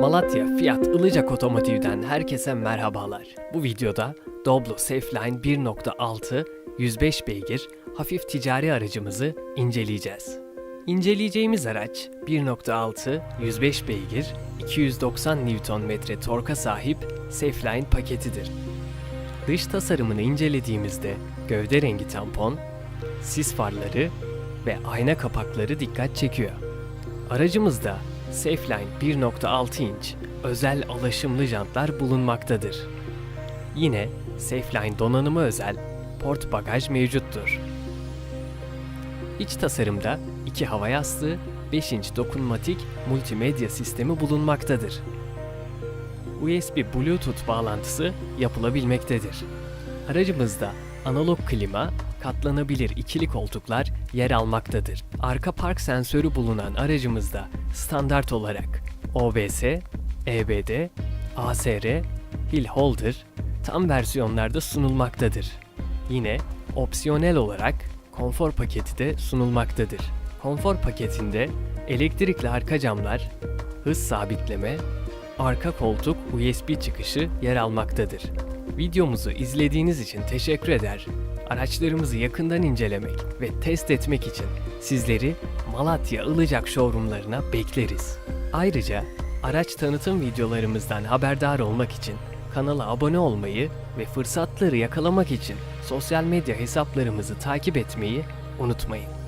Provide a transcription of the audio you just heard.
Malatya Fiat Ilıcak Otomotiv'den herkese merhabalar. Bu videoda Doblo Safeline 1.6 105 beygir hafif ticari aracımızı inceleyeceğiz. İnceleyeceğimiz araç 1.6 105 beygir 290 Nm torka sahip Safeline paketidir. Dış tasarımını incelediğimizde gövde rengi tampon, sis farları ve ayna kapakları dikkat çekiyor. Aracımızda Safeline 1.6 inç özel alaşımlı jantlar bulunmaktadır. Yine Safeline donanıma özel port bagaj mevcuttur. İç tasarımda iki hava yastığı, 5 inç dokunmatik multimedya sistemi bulunmaktadır. USB Bluetooth bağlantısı yapılabilmektedir. Aracımızda analog klima, katlanabilir ikili koltuklar yer almaktadır. Arka park sensörü bulunan aracımızda standart olarak OBS, EBD, ASR, Hill Holder tam versiyonlarda sunulmaktadır. Yine opsiyonel olarak konfor paketi de sunulmaktadır. Konfor paketinde elektrikli arka camlar, hız sabitleme, arka koltuk USB çıkışı yer almaktadır. Videomuzu izlediğiniz için teşekkür eder. Araçlarımızı yakından incelemek ve test etmek için sizleri Malatya Ilıcak showroomlarına bekleriz. Ayrıca araç tanıtım videolarımızdan haberdar olmak için kanala abone olmayı ve fırsatları yakalamak için sosyal medya hesaplarımızı takip etmeyi unutmayın.